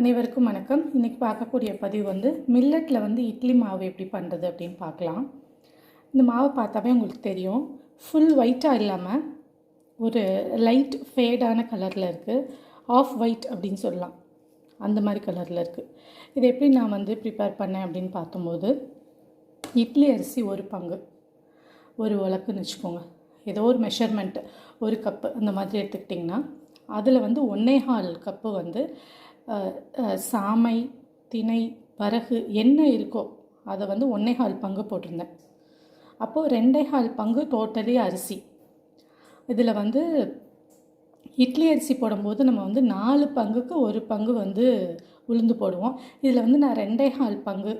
அனைவருக்கும் வணக்கம். இன்றைக்கி பார்க்கக்கூடிய பதிவு வந்து மில்லட்டில் வந்து இட்லி மாவு எப்படி பண்ணுறது அப்படின்னு பார்க்கலாம். இந்த மாவை பார்த்தாவே உங்களுக்கு தெரியும். ஃபுல் ஒயிட்டாக இல்லாமல் ஒரு லைட் ஃபேடான கலரில் இருக்குது ஆஃப் ஒயிட் அப்படின்னு சொல்லலாம். அந்த மாதிரி கலரில் இருக்குது இது எப்படி நான் வந்து ப்ரிப்பேர் பண்ணேன் அப்படின்னு பார்த்தம்போது இட்லி அரிசி ஒரு பங்கு. ஒரு உலக்குன்னு வச்சுக்கோங்க. ஏதோ ஒரு மெஷர்மெண்ட் ஒரு கப்பு அந்த மாதிரி எடுத்துக்கிட்டிங்கன்னா அதில் வந்து ஒன்னே ஹால் கப்பு வந்து சாமை திணை வரகு என்ன இருக்கோ அதை வந்து ஒன்னே கால் பங்கு போட்டிருந்தேன். அப்போது ரெண்டே கால் பங்கு டோட்டலி அரிசி. இதில் வந்து இட்லி அரிசி போடும்போது நம்ம வந்து நாலு பங்குக்கு ஒரு பங்கு வந்து உளுந்து போடுவோம். இதில் வந்து நான் ரெண்டே கால் பங்கு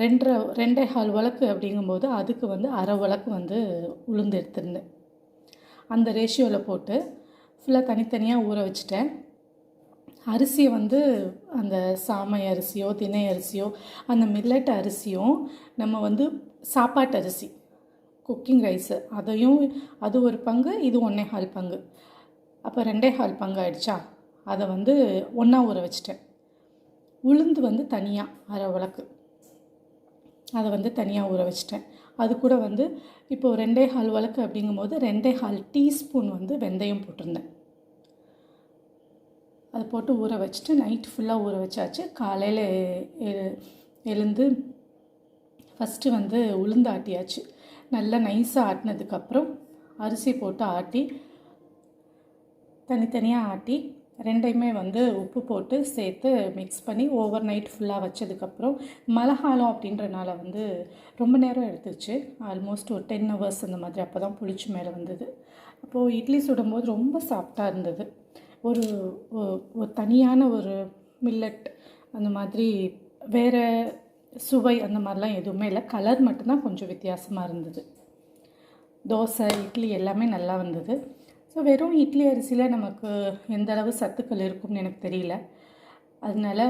ரெண்டரை ரெண்டே கால் உலக்கு அப்படிங்கும்போது அதுக்கு வந்து அரை உலக்கு வந்து உளுந்து எடுத்திருந்தேன். அந்த ரேஷியோவில் போட்டு ஃபுல்லாக தனித்தனியாக ஊற வச்சுட்டேன். அரிசியை வந்து அந்த சாமை அரிசியோ திணை அரிசியோ அந்த மில்லட் அரிசியும் நம்ம வந்து சாப்பாட்டு அரிசி குக்கிங் ரைஸு அதையும் அது ஒரு பங்கு இது ஒன்றே ஹால் பங்கு. அப்போ ரெண்டே ஹால் பங்கு ஆயிடுச்சா? அதை வந்து ஒன்றா ஊற வச்சிட்டேன். உளுந்து வந்து தனியாக அரை விளக்கு அதை வந்து தனியாக ஊற வச்சிட்டேன். அது கூட வந்து இப்போது ரெண்டே ஹால் உலக்கு அப்படிங்கும்போது ரெண்டே ஹால் டீஸ்பூன் வந்து வெந்தயம் போட்டிருந்தேன். அதை போட்டு ஊற வச்சுட்டு நைட் ஃபுல்லாக ஊற வச்சாச்சு. காலையில் எ- எழுந்து ஃபஸ்ட்டு வந்து உளுந்து ஆட்டியாச்சு. நல்லா நைஸாக ஆட்டினதுக்கப்புறம் அரிசி போட்டு ஆட்டி தனித்தனியாக ஆட்டி ரெண்டையுமே வந்து உப்பு போட்டு சேர்த்து மிக்ஸ் பண்ணி ஓவர் நைட் ஃபுல்லாக வச்சதுக்கப்புறம் மழை காலம் அப்படின்றனால வந்து ரொம்ப நேரம் எடுத்துச்சு. ஆல்மோஸ்ட் ஒரு டென் ஹவர்ஸ் அந்த மாதிரி அப்போ தான் புளிச்சு மேலே வந்தது. அப்போது இட்லி சுடும்போது ரொம்ப சாஃப்டாக இருந்தது. ஒரு ஒரு தனியான ஒரு மில்லட் அந்த மாதிரி வேறு சுவை அந்த மாதிரிலாம் எதுவுமே இல்லை. கலர் மட்டும்தான் கொஞ்சம் வித்தியாசமாக இருந்தது. தோசை இட்லி எல்லாமே நல்லா வந்தது. ஸோ வெறும் இட்லி அரிசியில் நமக்கு எந்த அளவு சத்துக்கள் இருக்கும்னு எனக்கு தெரியல. அதனால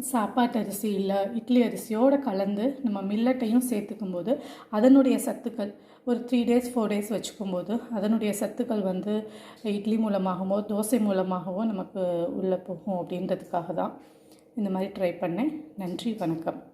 சாப்பாட்டு அரிசி இல்லை இட்லி அரிசியோடு கலந்து நம்ம மில்லட்டையும் சேர்த்துக்கும் போது அதனுடைய சத்துக்கள் ஒரு த்ரீ டேஸ் ஃபோர் டேஸ் வச்சுக்கும் போது அதனுடைய சத்துக்கள் வந்து இட்லி மூலமாகவோ தோசை மூலமாகவோ நமக்கு உள்ளே போகும் அப்படின்றதுக்காக தான் இந்த மாதிரி ட்ரை பண்ணேன். நன்றி வணக்கம்.